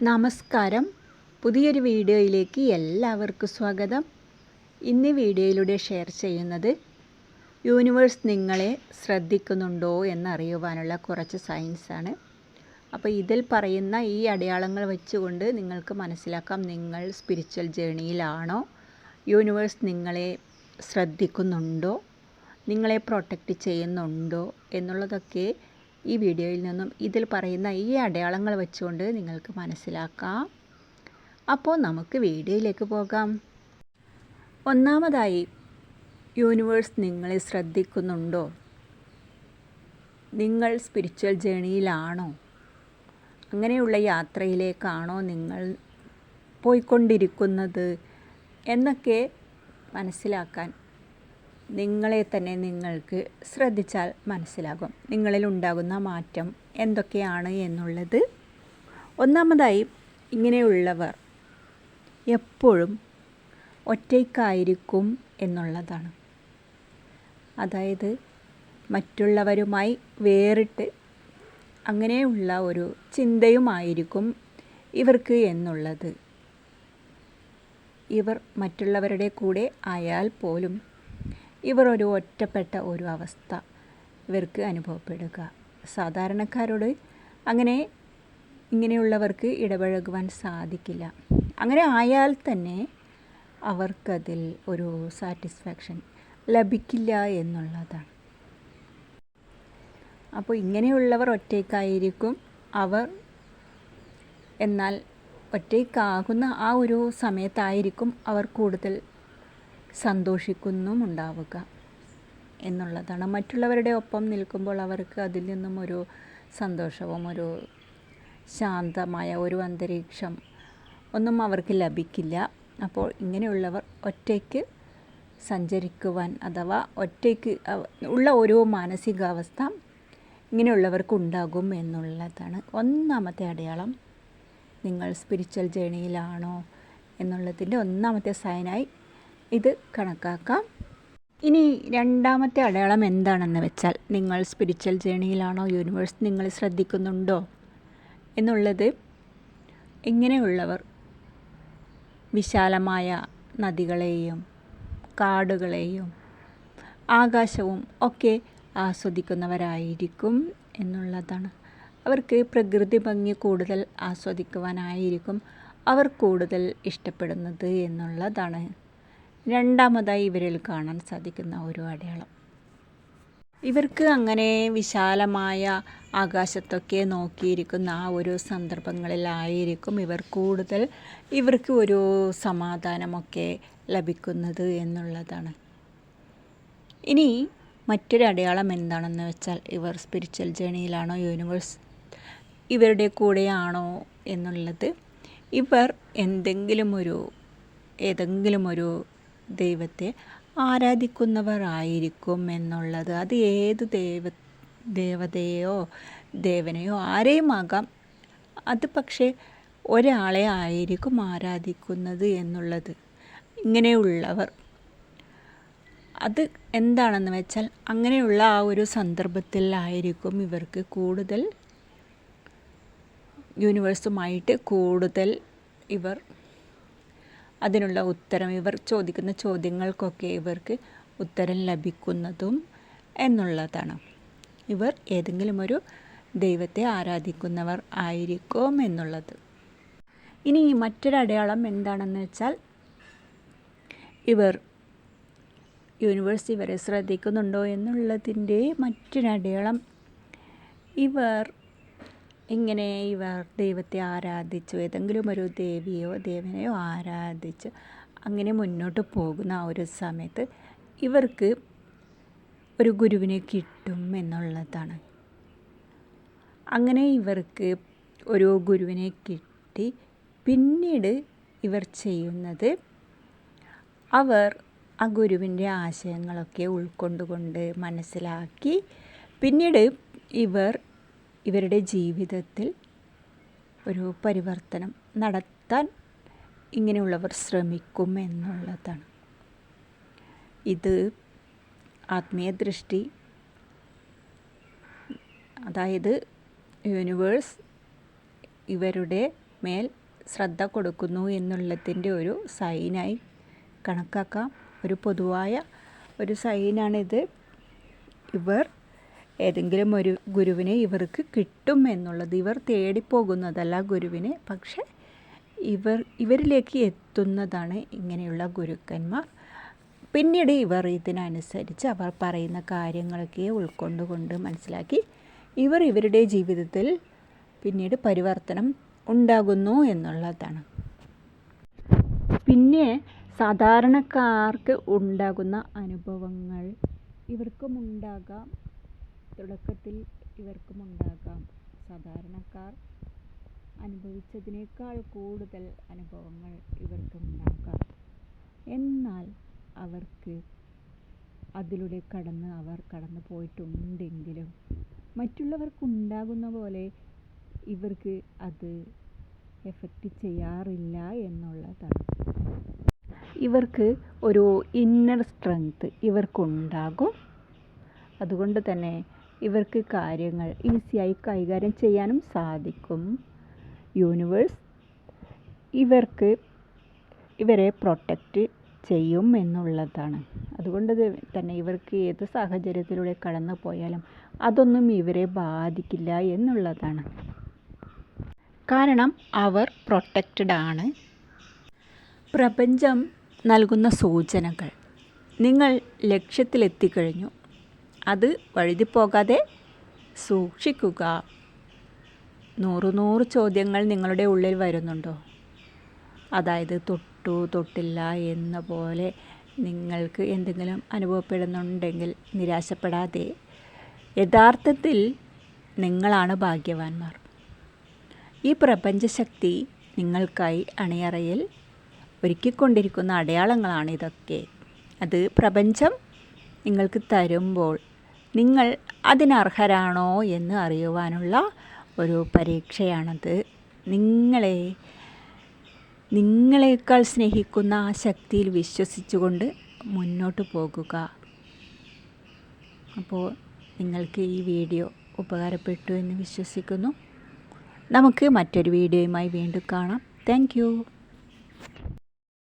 നമസ്കാരം. പുതിയൊരു വീഡിയോയിലേക്ക് എല്ലാവർക്കും സ്വാഗതം. ഇന്ന് വീഡിയോയിലൂടെ ഷെയർ ചെയ്യുന്നത് യൂണിവേഴ്സ് നിങ്ങളെ ശ്രദ്ധിക്കുന്നുണ്ടോ എന്നറിയുവാനുള്ള കുറച്ച് സയൻസാണ് അപ്പോൾ ഇതിൽ പറയുന്ന ഈ അടയാളങ്ങൾ വെച്ചുകൊണ്ട് നിങ്ങൾക്ക് മനസ്സിലാക്കാം നിങ്ങൾ സ്പിരിച്വൽ ജേണിയിലാണോ യൂണിവേഴ്സ് നിങ്ങളെ ശ്രദ്ധിക്കുന്നുണ്ടോ? നിങ്ങളെ പ്രൊട്ടക്റ്റ് ചെയ്യുന്നുണ്ടോ? എന്നുള്ളതൊക്കെ ഈ വീഡിയോയിൽ നിന്നും ഇതിൽ പറയുന്ന ഈ അടയാളങ്ങൾ വെച്ചുകൊണ്ട് നിങ്ങൾക്ക് മനസ്സിലാക്കാം. അപ്പോൾ നമുക്ക് വീഡിയോയിലേക്ക് പോകാം. ഒന്നാമതായി യൂണിവേഴ്സ് നിങ്ങളെ ശ്രദ്ധിക്കുന്നുണ്ടോ? നിങ്ങൾ സ്പിരിച്വൽ ജേണിയിലാണോ? അങ്ങനെയുള്ള യാത്രയിലേക്കാണോ നിങ്ങൾ പോയിക്കൊണ്ടിരിക്കുന്നത്? എന്നൊക്കെ മനസ്സിലാക്കാൻ നിങ്ങളെ തന്നെ നിങ്ങൾക്ക് ശ്രദ്ധിച്ചാൽ മനസ്സിലാകും. നിങ്ങളിൽ ഉണ്ടാകുന്ന മാറ്റം എന്തൊക്കെയാണ് എന്നുള്ളത്. ഒന്നാമതായി ഇങ്ങനെയുള്ളവർ എപ്പോഴും ഒറ്റയ്ക്കായിരിക്കും എന്നുള്ളതാണ്. അതായത് മറ്റുള്ളവരുമായി വേറിട്ട് അങ്ങനെയുള്ള ഒരു ചിന്തയുമായിരിക്കും ഇവർക്ക് എന്നുള്ളത്. ഇവർ മറ്റുള്ളവരുടെ കൂടെ ആയാൽ പോലും ഇവർ ഒരു ഒറ്റപ്പെട്ട ഒരു അവസ്ഥ ഇവർക്ക് അനുഭവപ്പെടുക. സാധാരണക്കാരോട് അങ്ങനെ ഇങ്ങനെയുള്ളവർക്ക് ഇടപഴകുവാൻ സാധിക്കില്ല. അങ്ങനെ ആയാൽ തന്നെ അവർക്കതിൽ ഒരു സാറ്റിസ്ഫാക്ഷൻ ലഭിക്കില്ല എന്നുള്ളതാണ്. അപ്പോൾ ഇങ്ങനെയുള്ളവർ ഒറ്റയ്ക്കായിരിക്കും അവർ. എന്നാൽ ഒറ്റയ്ക്കാകുന്ന ആ ഒരു സമയത്തായിരിക്കും അവർ കൂടുതൽ സന്തോഷിക്കുന്നും ഉണ്ടാവുക എന്നുള്ളതാണ്. മറ്റുള്ളവരുടെ ഒപ്പം നിൽക്കുമ്പോൾ അവർക്ക് അതിൽ നിന്നും ഒരു സന്തോഷവും ഒരു ശാന്തമായ ഒരു അന്തരീക്ഷം ഒന്നും അവർക്ക് ലഭിക്കില്ല. അപ്പോൾ ഇങ്ങനെയുള്ളവർ ഒറ്റയ്ക്ക് സഞ്ചരിക്കുവാൻ അഥവാ ഒറ്റയ്ക്ക് ഉള്ള ഒരു മാനസികാവസ്ഥ ഇങ്ങനെയുള്ളവർക്ക് ഉണ്ടാകും എന്നുള്ളതാണ്. ഒന്നാമത്തെ അടയാളം നിങ്ങൾ സ്പിരിച്വൽ ജേണിയിലാണോ എന്നുള്ളതിന്റെ ഒന്നാമത്തെ സൈനായി ഇത് കണക്കാക്കാം. ഇനി രണ്ടാമത്തെ അടയാളം എന്താണെന്ന് വെച്ചാൽ നിങ്ങൾ സ്പിരിച്വൽ ജേണിയിലാണോ യൂണിവേഴ്സ് നിങ്ങൾ ശ്രദ്ധിക്കുന്നുണ്ടോ എന്നുള്ളത് ഇങ്ങനെയുള്ളവർ വിശാലമായ നദികളെയും കാടുകളെയും ആകാശവും ഒക്കെ ആസ്വദിക്കുന്നവരായിരിക്കും എന്നുള്ളതാണ്. അവർക്ക് പ്രകൃതി ഭംഗി കൂടുതൽ ആസ്വദിക്കുവാനായിരിക്കും അവർ കൂടുതൽ ഇഷ്ടപ്പെടുന്നത് എന്നുള്ളതാണ്. രണ്ടാമതായി ഇവരിൽ കാണാൻ സാധിക്കുന്ന ഒരു അടയാളം. ഇവർക്ക് അങ്ങനെ വിശാലമായ ആകാശത്തൊക്കെ നോക്കിയിരിക്കുന്ന ആ ഒരു സന്ദർഭങ്ങളിലായിരിക്കും ഇവർ കൂടുതൽ ഇവർക്ക് ഒരു സമാധാനമൊക്കെ ലഭിക്കുന്നത് എന്നുള്ളതാണ്. ഇനി മറ്റൊരു അടയാളം എന്താണെന്ന് വെച്ചാൽ ഇവർ സ്പിരിച്വൽ ജേണിയിലാണോ യൂണിവേഴ്സ് ഇവരുടെ കൂടെയാണോ എന്നുള്ളത്. ഇവർ എന്തെങ്കിലും ഒരു ഏതെങ്കിലും ഒരു ദൈവത്തെ ആരാധിക്കുന്നവർ ആയിരിക്കും എന്നുള്ളത്. അത് ഏത് ദൈവ ദേവതയോ ദേവനെയോ ആരെയും ആകാം. അത് പക്ഷേ ഒരാളെ ആയിരിക്കും ആരാധിക്കുന്നത് എന്നുള്ളത്. ഇങ്ങനെയുള്ളവർ. അത് എന്താണെന്ന് വെച്ചാൽ അങ്ങനെയുള്ള ആ ഒരു സന്ദർഭത്തിലായിരിക്കും ഇവർക്ക് കൂടുതൽ യൂണിവേഴ്സുമായിട്ട് കൂടുതൽ ഇവർ അതിനുള്ള ഉത്തരം ഇവർ ചോദിക്കുന്ന ചോദ്യങ്ങൾക്കൊക്കെ ഇവർക്ക് ഉത്തരം ലഭിക്കുന്നതും എന്നുള്ളതാണ്. ഇവർ ഏതെങ്കിലും ഒരു ദൈവത്തെ ആരാധിക്കുന്നവർ ആയിരിക്കും എന്നുള്ളത്. ഇനി മറ്റൊരടയാളം എന്താണെന്ന് വെച്ചാൽ ഇവർ യൂണിവേഴ്സിറ്റി വരെ ശ്രദ്ധിക്കുന്നുണ്ടോ എന്നുള്ളതിന്റെ മറ്റൊരടയാളം ഇവർ ഇങ്ങനെ ഇവർ ദൈവത്തെ ആരാധിച്ചു? ഏതെങ്കിലും ഒരു ദേവിയോ ദേവനെയോ ആരാധിച്ച് അങ്ങനെ മുന്നോട്ട് പോകുന്ന ആ ഒരു സമയത്ത് ഇവർക്ക് ഒരു ഗുരുവിനെ കിട്ടും എന്നുള്ളതാണ്. അങ്ങനെ ഇവർക്ക് ഒരു ഗുരുവിനെ കിട്ടി. പിന്നീട് ഇവർ ചെയ്യുന്നത് അവർ ആ ഗുരുവിന്റെ ആശയങ്ങളൊക്കെ ഉൾക്കൊണ്ടുകൊണ്ട് മനസ്സിലാക്കി. പിന്നീട് ഇവർ ഇവരുടെ ജീവിതത്തിൽ ഒരു പരിവർത്തനം നടത്താൻ ഇങ്ങനെയുള്ളവർ ശ്രമിക്കും എന്നുള്ളതാണ് ഇത് ആത്മീയ ദൃഷ്ടി അതായത് യൂണിവേഴ്സ് ഇവരുടെ മേൽ ശ്രദ്ധ കൊടുക്കുന്നു എന്നുള്ളതിന്റെ ഒരു സൈനായി കണക്കാക്കാം. ഒരു പൊതുവായ ഒരു സൈനാണിത്. ഇവർ ഏതെങ്കിലും ഒരു ഗുരുവിനെ ഇവർക്ക് കിട്ടും എന്നുള്ളത്. ഇവർ തേടിപ്പോകുന്നതല്ല ഗുരുവിനെ. പക്ഷെ ഇവർ ഇവരിലേക്ക് എത്തുന്നതാണ് ഇങ്ങനെയുള്ള ഗുരുക്കന്മാർ. പിന്നീട് ഇവർ ഇതിനനുസരിച്ച് അവർ പറയുന്ന കാര്യങ്ങളൊക്കെ ഉൾക്കൊണ്ടുകൊണ്ട് മനസ്സിലാക്കി ഇവർ ഇവരുടെ ജീവിതത്തിൽ പിന്നീട് പരിവർത്തനം ഉണ്ടാകുന്നു എന്നുള്ളതാണ്. പിന്നെ സാധാരണക്കാർക്ക് ഉണ്ടാകുന്ന അനുഭവങ്ങൾ ഇവർക്കും ഉണ്ടാകാം. തുടക്കത്തിൽ ഇവർക്കും ഉണ്ടാകാം സാധാരണക്കാർ അനുഭവിച്ചതിനേക്കാൾ കൂടുതൽ അനുഭവങ്ങൾ ഇവർക്കും ഉണ്ടാകാം എന്നാൽ അവർക്ക് അതിലൂടെ കടന്ന് അവർ കടന്നു പോയിട്ടുണ്ടെങ്കിലും മറ്റുള്ളവർക്കുണ്ടാകുന്ന പോലെ ഇവർക്ക് അത് എഫക്റ്റ് ചെയ്യാറില്ല എന്നുള്ളതാണ്. ഇവർക്ക് ഒരു ഇന്നർ സ്ട്രെങ്ത് ഇവർക്കുണ്ടാകും. അതുകൊണ്ട് തന്നെ ഇവർക്ക് കാര്യങ്ങൾ ഈസിയായി കൈകാര്യം ചെയ്യാനും സാധിക്കും. യൂണിവേഴ്സ് ഇവർക്ക് ഇവരെ പ്രൊട്ടക്റ്റ് ചെയ്യും എന്നുള്ളതാണ്. അതുകൊണ്ട് തന്നെ ഇവർക്ക് ഏത് സാഹചര്യത്തിലൂടെ കടന്നു പോയാലും അതൊന്നും ഇവരെ ബാധിക്കില്ല എന്നുള്ളതാണ്. കാരണം അവർ പ്രൊട്ടക്റ്റഡ് ആണ്. പ്രപഞ്ചം നൽകുന്ന സൂചനകൾ നിങ്ങൾ ലക്ഷ്യത്തിലെത്തിക്കഴിഞ്ഞു. അത് വഴുതിപ്പോകാതെ സൂക്ഷിക്കുക. നൂറ് നൂറ് ചോദ്യങ്ങൾ നിങ്ങളുടെ ഉള്ളിൽ വരുന്നുണ്ടോ? അതായത് തൊട്ടു തൊട്ടില്ല എന്ന പോലെ നിങ്ങൾക്ക് എന്തെങ്കിലും അനുഭവപ്പെടുന്നുണ്ടെങ്കിൽ നിരാശപ്പെടാതെ യഥാർത്ഥത്തിൽ നിങ്ങളാണ് ഭാഗ്യവാന്മാർ. ഈ പ്രപഞ്ചശക്തി നിങ്ങൾക്കായി അണിയറയിൽ ഒരുക്കിക്കൊണ്ടിരിക്കുന്ന അടയാളങ്ങളാണ് ഇതൊക്കെ അത് പ്രപഞ്ചം നിങ്ങൾക്ക് തരുമ്പോൾ നിങ്ങൾ അതിനർഹരാണോ എന്ന് അറിയുവാനുള്ള ഒരു പരീക്ഷയാണത്. നിങ്ങളെ നിങ്ങളെക്കാൾ സ്നേഹിക്കുന്ന ആ ശക്തിയിൽ വിശ്വസിച്ചുകൊണ്ട് മുന്നോട്ട് പോകുക. അപ്പോൾ നിങ്ങൾക്ക് ഈ വീഡിയോ ഉപകാരപ്പെട്ടു എന്ന് വിശ്വസിക്കുന്നു. നമുക്ക് മറ്റൊരു വീഡിയോയുമായി വീണ്ടും കാണാം. താങ്ക്